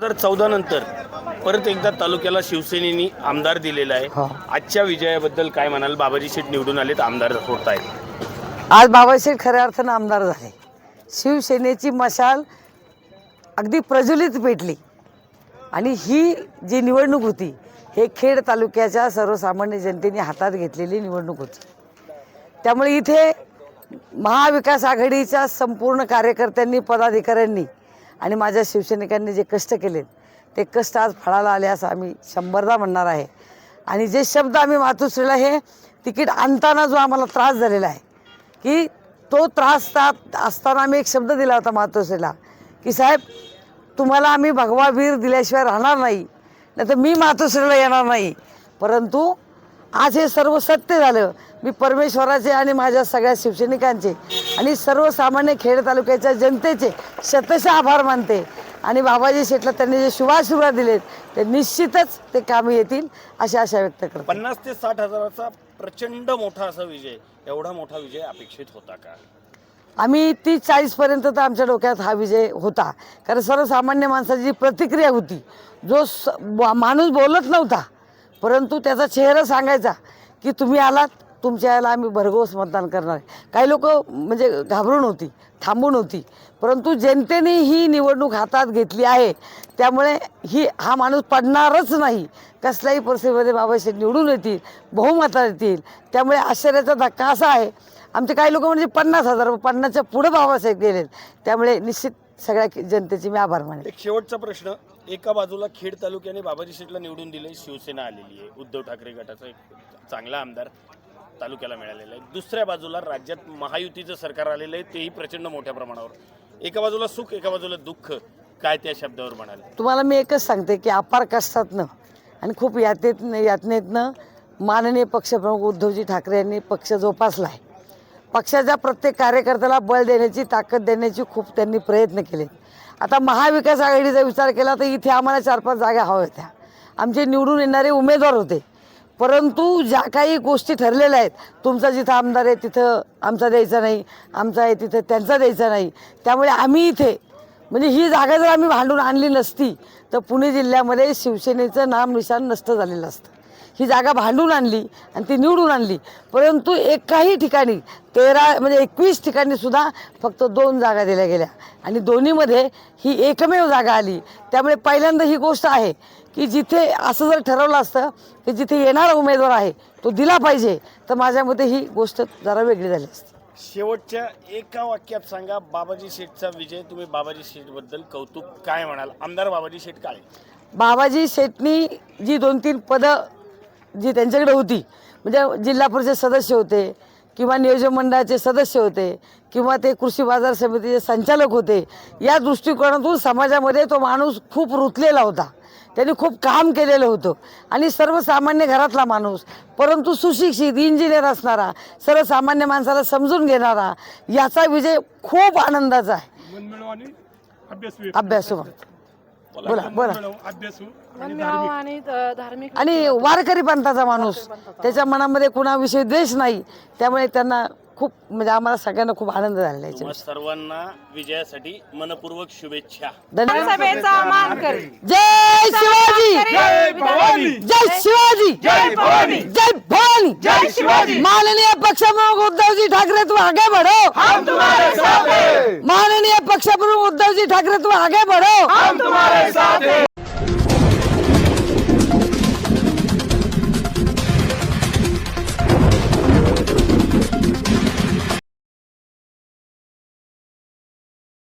हजार चौदा नंतर परत एकदा तालुक्याला शिवसेनेनी आमदार दिलेला आहे. हा. आजच्या विजयाबद्दल काय म्हणाल? बाबाजी शेठ निवडून आलेत आमदार होत आहेत आज बाबासाहेब खऱ्या अर्थानं आमदार झाले. शिवसेनेची मशाल अगदी प्रज्वलित पेटली. आणि ही जी निवडणूक होती हे खेड तालुक्याच्या सर्वसामान्य जनतेने हातात घेतलेली निवडणूक होती. त्यामुळे इथे महाविकास आघाडीच्या संपूर्ण कार्यकर्त्यांनी पदाधिकाऱ्यांनी आणि माझ्या शिवसैनिकांनी जे कष्ट केलेत ते कष्ट आज फळाला आले असं आम्ही शंभरदा म्हणणार आहे. आणि जे शब्द आम्ही मातोश्रीला हे तिकीट आणताना जो आम्हाला त्रास झालेला आहे की तो त्रास ता- असताना आम्ही एक शब्द दिला होता मातोश्रीला की साहेब तुम्हाला आम्ही भगवा वीर दिल्याशिवाय राहणार नाही नाही तर मी मातोश्रीला येणार नाही. परंतु आज हे सर्व सत्य झालं. मी परमेश्वराचे आणि माझ्या सगळ्या शिवसैनिकांचे आणि सर्वसामान्य खेड तालुक्याच्या जनतेचे शतशः आभार मानते. आणि बाबाजी शेठला त्यांनी जे शुभाशुभा दिलेत ते निश्चितच ते कामी येतील अशी आशा व्यक्त करते. पन्नास ते साठ हजाराचा प्रचंड मोठा असा विजय एवढा मोठा विजय अपेक्षित होता का? आम्ही तीस चाळीसपर्यंत तर आमच्या डोक्यात हा विजय होता. कारण सर्वसामान्य माणसाची जी प्रतिक्रिया होती जो स माणूस बोलत नव्हता परंतु त्याचा चेहरा सांगायचा की तुम्ही आलात तुमच्या याला आम्ही भरघोस मतदान करणार आहे. काही लोक म्हणजे घाबरून होती थांबून होती. परंतु जनतेने ही निवडणूक हातात घेतली आहे. त्यामुळे ही हा माणूस पडणारच नाही. कसल्याही परिस्थितीमध्ये बाबासाहेब निवडून येतील बहुमतात येतील. त्यामुळे आश्चर्याचा धक्का असा आहे. आमचे काही लोक म्हणजे पन्नास हजार पन्नासच्या पुढं बाबासाहेब गेलेत. त्यामुळे निश्चित सगळ्या जनतेचे मी आभार मानेन एक शेवटचा प्रश्न. एका बाजूला खेड तालुक्याने बाबाजी शेठला निवडून दिले शिवसेना आलेली आहे. उद्धव ठाकरे गटाचा एक चांगला आमदार तालुक्याला मिळालेला आहे. दुसऱ्या बाजूला राज्यात महायुतीचं सरकार आलेलं आहे तेही प्रचंड मोठ्या प्रमाणावर. एका बाजूला सुख एका बाजूला दुःख. काय त्या शब्दावर म्हणाल? तुम्हाला मी एकच सांगते की अपार कष्टातनं आणि खूप यातेत यातनेतनं माननीय पक्षप्रमुख उद्धवजी ठाकरे यांनी पक्ष जोपासला आहे पक्षाच्या प्रत्येक कार्यकर्त्याला बळ देण्याची ताकद देण्याची खूप त्यांनी प्रयत्न केले. आता महाविकास आघाडीचा विचार केला तर इथे आम्हाला चार पाच जागा हव्या होत्या. आमचे निवडून येणारे उमेदवार होते. परंतु ज्या काही गोष्टी ठरलेल्या आहेत तुमचा जिथं आमदार आहे तिथं आमचा द्यायचा नाही आमचा आहे तिथं त्यांचा द्यायचा नाही त्यामुळे आम्ही इथे म्हणजे ही जागा जर आम्ही भांडून आणली नसती तर पुणे जिल्ह्यामध्ये शिवसेनेचं नाम निशाण नष्ट झालेलं असतं. ही जागा भांडून आणली आणि ती निवडून आणली. परंतु एकाही ठिकाणी तेरा म्हणजे एकवीस ठिकाणी सुद्धा फक्त दोन जागा दिल्या गेल्या. आणि दोन्हीमध्ये ही एकमेव जागा आली. त्यामुळे पहिल्यांदा ही गोष्ट आहे की जिथे असं जर ठरवलं असतं की जिथे येणारा उमेदवार आहे तो दिला पाहिजे तर माझ्या मते ही गोष्ट जरा वेगळी झाली असती. शेवटच्या एका वाक्यात सांगा बाबाजी शेठचा विजय तुम्ही बाबाजी शेठबद्दल कौतुक काय म्हणाल? आमदार बाबाजी शेठ काळे बाबाजी शेटनी जी दोन तीन पदं जी त्यांच्याकडे होती. म्हणजे जिल्हा परिषद सदस्य होते किंवा नियोजन मंडळाचे सदस्य होते किंवा ते कृषी बाजार समितीचे संचालक होते या दृष्टिकोनातून समाजामध्ये तो माणूस खूप रुतलेला होता. त्यांनी खूप काम केलेलं होतं. आणि सर्वसामान्य घरातला माणूस परंतु सुशिक्षित इंजिनियर असणारा सर्वसामान्य माणसाला समजून घेणारा याचा विजय खूप आनंदाचा आहे. अभ्यासू बोला. बोला अभ्यासू मनमिळाव आणि धार्मिक आणि वारकरी पंथाचा माणूस. त्याच्या मनामध्ये कुणाविषयी द्वेष नाही. त्यामुळे त्यांना खूप म्हणजे आम्हाला सगळ्यांना खूप आनंद तुम्हा सर्वांना विजयासाठी मनपूर्वक शुभेच्छा. धन्यवाद. सभेचा मान कर. जय शिवाजी! जय भवानी! जय शिवाजी! जय भवानी! जय भवानी! जय शिवाजी! माननीय पक्षप्रमुख उद्धवजी ठाकरे तुम आगे बढ़ो! हम तुम्हारे साथ हैं! माननीय पक्षप्रमुख उद्धवजी ठाकरे तुम आगे बढ़ो. हम तुम्हारे साथ हैं।